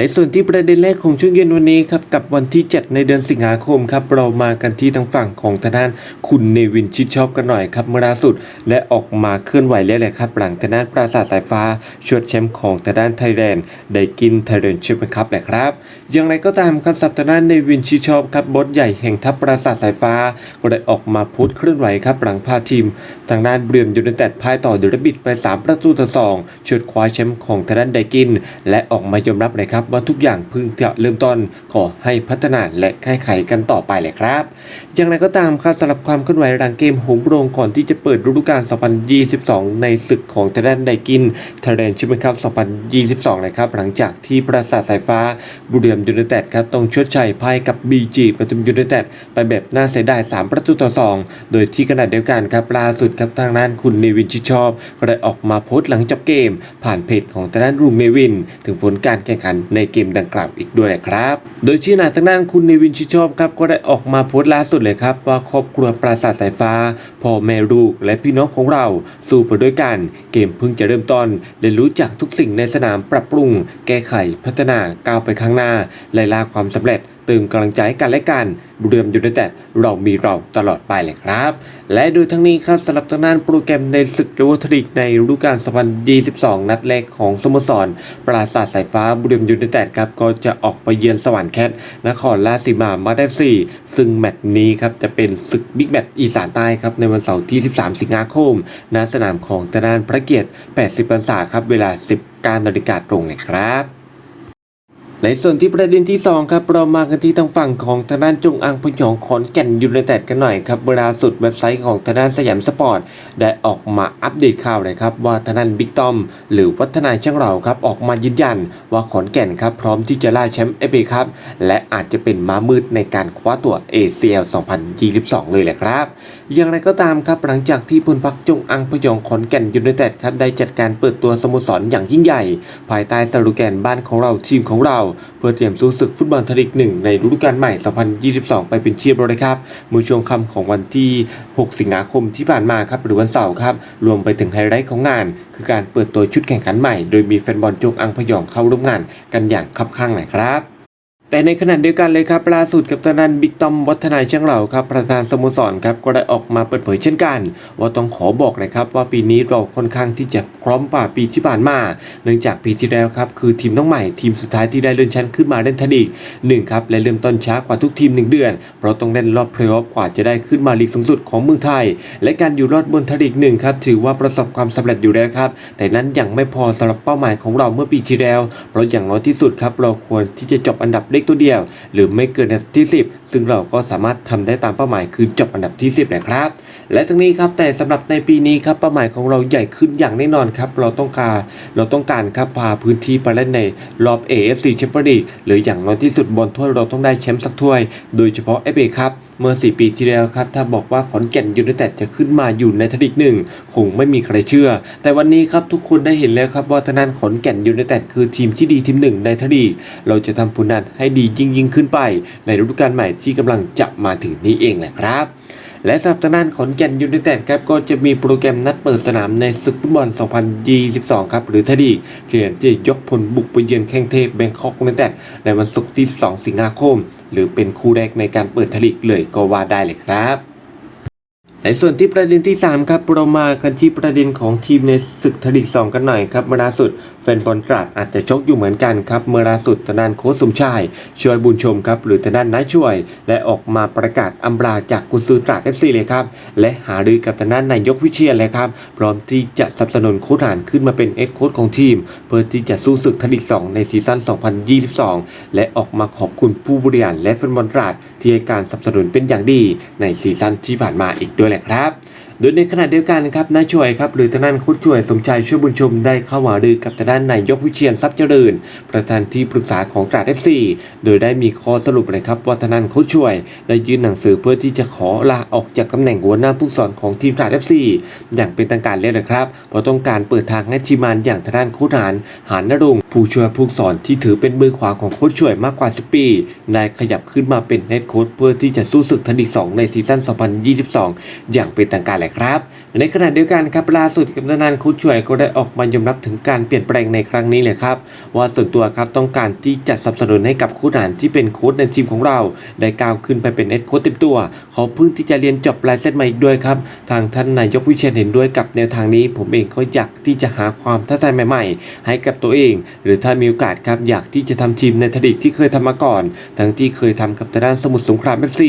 ในส่วนที่ประเด็นแรกของช่วงเย็นวันนี้ครับกับวันที่ 7 ในเดือนสิงหาคมครับเรามากันที่ทางฝั่งของทางด้านคุณเนวินชิดชอบกันหน่อยครับเมื่อล่าสุดและออกมาเคลื่อนไหวแล้วแหละครับหลังทางด้านปราสาทสายฟ้าชวดแชมป์ของทางด้านไทยแลนด์ได้กินไทยแลนด์แชมป์ครับแหละครับ อย่างไรก็ตามครับสัปดาห์หน้าเนวินชิดชอบครับบอสใหญ่แห่งทัพปราสาทสายฟ้า ก็ได้ออกมาพูดเคลื่อนไหวครับหลังพาทีม ทางด้านเบรียมยูไนเต็ดพ่ายต่อเดอะบิดไป 3 ประตูต่อ2ชวดคว้าแชมป์ของทางด้านไดกิน และออกมายอมรับเลยครับว่าทุกอย่างเพิ่งจะเริ่มต้นขอให้พัฒนาและแก้ไขกันต่อไปเลยครับ อย่างไรก็ตามครับสำหรับความเคลื่อนไหวหลังเกมหงส์โรงก่อนที่จะเปิดฤดูกาล 2022 ในศึกของทางด้านไดกินไทยแลนด์แชมเปี้ยนคัพ2022 นะครับ หลังจากที่ปราสาทสายฟ้าบุรีรัมย์ยูไนเต็ดครับต้องชดใช้พ่ายกับ BG ปทุมยูไนเต็ดไปแบบน่าเสียดาย 3 ประตูต่อ 2 โดยที่ขณะเดียวกันครับล่าสุดครับทางด้านคุณเนวินชิชอบก็ได้ออกมาโพสต์หลังจบเกม ผ่านเพจของทางด้านลุงเนวิน ถึงผลการแข่งขันในเกมดังกล่าวอีกด้วยครับ โดยที่หนาทางด้านคุณเนวินชิชอบครับก็ได้ออกมาโพสต์ล่าสุดเลยครับ ว่าครอบครัวปราสาทสายฟ้าพ่อแม่ลูกและพี่น้องของเรา สู้ไปด้วยกัน เกมเพิ่งจะเริ่มต้นเรียนรู้จากทุกสิ่งในสนามปรับปรุง แก้ไขพัฒนาก้าวไปข้างหน้าไล่ล่าความสำเร็จ เติมกำลังใจให้กันและกันบุรีรัมยูไนเต็ดเรามีเราตลอดไปเลยครับ และโดยทั้งนี้ครับสำหรับทางด้านโปรแกรมในศึกยูโรทริกในฤดูกาล2022 นัดแรกของสโมสร ปราสาทสายฟ้าบุรีรัมย์ยูไนเต็ดครับก็จะออกไปเยือนสวรรค์แคทนครราชสีมามาได้สี่ซึ่งแมตช์นี้ครับจะเป็นศึกบิ๊กแมตช์อีสานใต้ครับในวันเสาร์ที่ 13 สิงหาคมณสนามของทางด้านพระเกียรติ 80พรรษาครับเวลา 10การนาฬิกาตรงเลยครับ ในส่วนที่ประเด็นที่ 2 ครับ เรามากันที่ทางฝั่งของทางด้านจงอังพยองขอนแก่นยูไนเต็ดกันหน่อยครับเวลาสุดเว็บไซต์ของทางด้านสยามสปอร์ตได้ออกมาอัปเดตข่าวเลยครับว่าทางด้านบิ๊กตอม หรือวัฒนายช่างเราครับออกมายืนยัน ว่าขอนแก่นครับพร้อมที่จะล่าแชมป์เอฟเอครับและอาจจะเป็นม้ามืดในการคว้าตัว ACL 2022 เลยแหละครับ อย่างไรก็ตามครับหลังจากที่พลพักจงอังพยองขอนแก่นยูไนเต็ดครับได้จัดการเปิดตัวสโมสรอย่างยิ่งใหญ่ ภายใต้สโลแกนบ้านของเราทีมของเราเพื่อเตรียมสู้ศึกฟุตบอลไทยลีกหนึ่งในฤดูกาลใหม่ 2022 ไปเป็นเชียบร้อยครับเมื่อช่วงค่ำของวันที่ 6 สิงหาคมที่ผ่านมาครับหรือวันเสาร์ครับ รวมไปถึงไฮไลท์ของงาน คือการเปิดตัวชุดแข่งขันใหม่ โดยมีแฟนบอลจงอังพยองเข้าร่วมงานกันอย่างคับข้างหน่อยครับ แต่ในขณะเดียวกันเลยครับล่าสุดกับทางด้านบิ๊กตอมวัฒนายช่างเหล่าครับประธานสโมสรครับก็ได้ออกมาเปิดเผยเช่นกัน ว่าต้องขอบอกเลยครับว่าปีนี้เราค่อนข้างที่จะพร้อมกว่าปีที่ผ่านมา เนื่องจากปีที่แล้วครับคือทีมน้องใหม่ทีมสุดท้ายที่ได้เลื่อนชั้นขึ้นมาเล่นทันอีกหนึ่งครับและเริ่มต้นช้ากว่าทุกทีม 1 เดือน เพราะต้องเล่นรอบเพลย์ออฟกว่าจะได้ขึ้นมาลีกสูงสุดของเมืองไทย และการอยู่รอดบนทลีกหนึ่งครับถือว่าประสบความสำเร็จอยู่แล้วครับแต่นั้นยังไม่พอสำหรับเป้าหมายของเราเมื่อปีที่แล้ว เพราะอย่างน้อยที่สุดครับเราควรที่จะจบอันดับเลขตัวเดียว หรือไม่เกินอันดับที่ 10 ซึ่งเราก็สามารถทำได้ตามเป้าหมายคือจบอันดับที่ 10นะครับ และทั้งนี้ครับแต่สำหรับในปีนี้ครับเป้าหมายของเราใหญ่ขึ้นอย่างแน่นอนครับเราต้องการเราต้องการครับพาพื้นที่ไปเล่นในรอบ AFC Champions League หรืออย่างน้อยที่สุดบอลถ้วยเราต้องได้แชมป์สักถ้วย โดยเฉพาะ FA ครับ เมื่อ 4 ปีที่แล้วครับ ถ้าบอกว่าขอนแก่นยูไนเต็ดจะขึ้นมาอยู่ในทลีกหนึ่งคงไม่มีใครเชื่อ แต่วันนี้ครับทุกคนได้เห็นแล้วครับว่าทางด้านขอนแก่นยูไนเต็ดคือทีมที่ดีทีมหนึ่งในทลีกเราจะทำผลงานให้ดียิ่งยิ่งขึ้นไป ในฤดูกาลใหม่ที่กำลังจะมาถึงนี้เองแหละครับและสำหรับทางด้านขอนแก่นยูไนเต็ดครับก็จะมีโปรแกรมนัดเปิดสนามในศึกฟุตบอล 2022 ครับหรือทดีเตรียมที่จะยกพลบุกไปเยือนแข่งเทพแบงคอกยูไนเต็ดในวันศุกร์ที่ 12 สิงหาคม หรือเป็นคู่แรกในการเปิดทลิกเลยก็ว่าได้เลยครับ ในส่วนที่ประเด็นที่ 3 ครับเรามากันที่ประเด็นของทีมในศึกทลีก2 กันหน่อยครับเมื่อล่าสุดแฟนบอลตราดอาจจะชกอยู่เหมือนกันครับเมื่อล่าสุดทางด้านโค้ชสมชาย ช่วยบุญชมครับหรือทางด้านนาช่วย และออกมาประกาศอำลาจากกุนซือตราด FC เลยครับ และหารือกับทางด้านนายกวิเชียรเลยครับ พร้อมที่จะสนับสนุนโค้ชหานขึ้นมาเป็นเอ็ดโค้ชของทีม เพื่อที่จะสู้ศึกทลีก2ในซีซั่น 2022 และออกมาขอบคุณผู้บริหารและแฟนบอลตราดที่ให้การสนับสนุนเป็นอย่างดีในซีซั่นที่ผ่านมาอีกด้วยแหละครับ โดยในขณะเดียวกันครับน้าช่วยครับหรือทางด้านคุดช่วยสมชายช่วยบุญชมได้เข้าหารือกับทางด้านนายกวิเชียนทรัพย์เจริญ ประธานที่ปรึกษาของตราดเอฟซีโดยได้มีข้อสรุปเลยครับว่าทางด้านคุดช่วย ได้ยื่นหนังสือเพื่อที่จะขอลาออกจากตำแหน่งหัวหน้าผู้สอนของทีมตราดเอฟซีอย่างเป็นทางการเลยนะครับเพราะต้องการเปิดทางให้ทีมงานอย่างทางด้านค้ชหานหานนรง ผู้ช่วยผู้สอนที่ถือเป็นมือขวาของโค้ชช่วยมากกว่า 10 ปีได้ขยับขึ้นมาเป็นเฮดโค้ชเพื่อที่จะสู้ศึกทันดีก2ในซีซั่น 2022 อย่างเป็นทางการแหละครับ ในขณะเดียวกันครับล่าสุดกับทางด้านโค้ชช่วยก็ได้ออกมายอมรับถึงการเปลี่ยนแปลงในครั้งนี้เลยครับ ว่าส่วนตัวครับต้องการที่จะสนับสนุนให้กับโค้ชหานที่เป็นโค้ชในทีมของเรา ได้ก้าวขึ้นไปเป็นเฮดโค้ชเต็มตัวเขาเพิ่งที่จะเรียนจบลายเส้นมาอีกด้วยครับ ทางท่านนายกวิเชียนเห็นด้วยกับแนวทางนี้ ผมเองก็อยากที่จะหาความท้าทายใหม่ ๆ ให้กับตัวเองหรือถ้ามีโอกาสครับอยากที่จะทำทีมในทลีกที่เคยทำมาก่อน ทั้งที่เคยทำกับทางด้านสมุทรสงคราม FC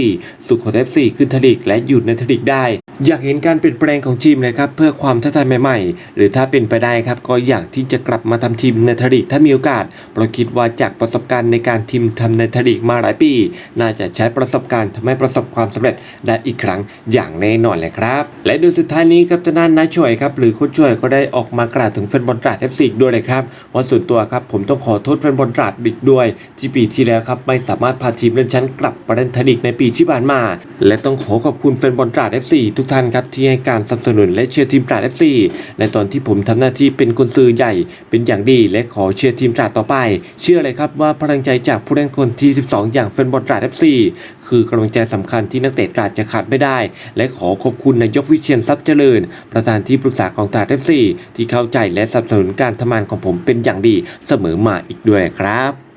สุโขทัย FC ขึ้นทลีกและหยุดในทลีกได้ อยากเห็นการเปลี่ยนแปลงของทีมเลยครับเพื่อความท้าทายใหม่ๆ หรือถ้าเป็นไปได้ครับก็อยากที่จะกลับมาทำทีมในทลีกถ้ามีโอกาสเพราะคิดว่าจากประสบการณ์ในการทีมทำในทลีกมาหลายปี น่าจะใช้ประสบการณ์ทำให้ประสบความสำเร็จได้อีกครั้งอย่างแน่นอนเลยครับ และโดยสุดท้ายนี้ครับทางด้านน้าช่วยครับหรือโค้ชช่วยก็ได้ออกมากล่าวถึงแฟนบอลตราดเอฟซีด้วยเลยครับว่าส่วนตัวครับผมต้องขอโทษแฟนบอลตราดอีกด้วยที่ปีที่แล้วครับไม่สามารถพาทีมเล่นชั้นกลับประเด็นทลีกในปีที่ผ่านมา และต้องขอขอบคุณแฟนบอลตราดเอฟซีทุุกท่านครับที่ให้การสนับสนุนและเชียร์ทีมตราดเอฟซีในตอนที่ผมทำหน้าที่เป็นกุนซือใหญ่เป็นอย่างดีและขอเชียร์ทีมตราดต่อไป เชื่อเลยครับว่าพลังใจจากผู้เล่นคนที่ 12 อย่างแฟนบอลตราดเอฟซีคือกำลังใจสำคัญที่นักเตะตราดจะขาดไม่ได้ และขอขอบคุณนายกวิเชียนทรัพย์เจริญ ประธานที่ปรึกษาของตราดเอฟซีที่เข้าใจและสนับสนุนการทำงานของผมเป็นอย่างดีเสมอมาอีกด้วยครับ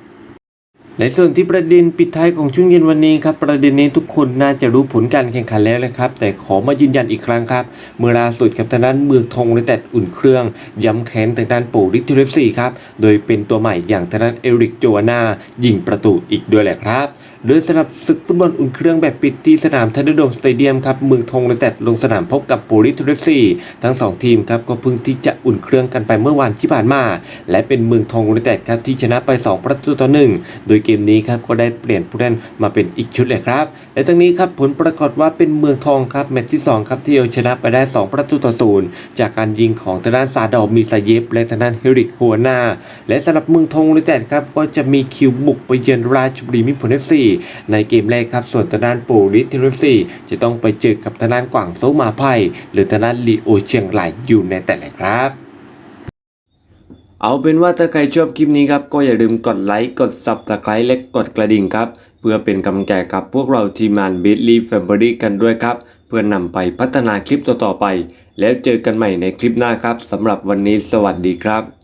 ในส่วนที่ประเด็นปิดท้ายของช่วงเย็นวันนี้ครับประเด็นนี้ทุกคนน่าจะรู้ผลการแข่งขันแล้วนะครับ แต่ขอมายืนยันอีกครั้งครับ เมื่อล่าสุดครับทางด้านเมืองทองในแต่อุ่นเครื่อง ย้ำแค้นทางด้านโปริทเทเลฟซีครับโดยเป็นตัวใหม่อย่างทางด้านเอริกโจวานายิงประตูอีกด้วยแหละครับ โดยสำหรับศึกฟุตบอลอุ่นเครื่องแบบปิดที่สนามทันเดอร์โดมสเตเดียมครับเมืองทองในแต่ลงสนามพบกับโปรลิทเทเลฟซีทั้งสองทีมครับก็เพิ่งที่จะอุ่นเครื่องกันไปเมื่อวันที่ผ่านมา และเป็นเมืองทองยูไนเต็ดครับที่ชนะไป 2 ประตูต่อหนึ่งโดยเกมนี้ครับก็ได้เปลี่ยนผู้เล่นมาเป็นอีกชุดเลยครับ และทั้งนี้ครับผลปรากฏว่าเป็นเมืองทองครับแมตช์ที่2ครับที่เอาชนะไปได้ 2 ประตูต่อศูนย์จากการยิงของทางด้านซาดอมีซาเยฟและทางด้านเฮริกหัวหน้าและสำหรับเมืองทองยูไนเต็ดครับก็จะมีคิวบุกไปเยือนราชบุรีมิตรผลเอฟซีในเกมแรกครับส่วนทางด้านโปรลิสเทเลฟซีจะต้องไปเจอกับทางด้านกวางโซมาไพ่หรือทางด้านลีโอเชียงรายอยู่ในแต่ละครับเอาเป็นว่าถ้าใครชอบคลิปนี้ครับ ก็อย่าลืมกดไลค์กด subscribe และกดกระดิ่งครับ เพื่อเป็นกำลังใจกับพวกเราทีมงาน b i t l y Family กันด้วยครับ เพื่อนำไปพัฒนาคลิปต่อๆไป แล้วเจอกันใหม่ในคลิปหน้าครับสำหรับวันนี้สวัสดีครับ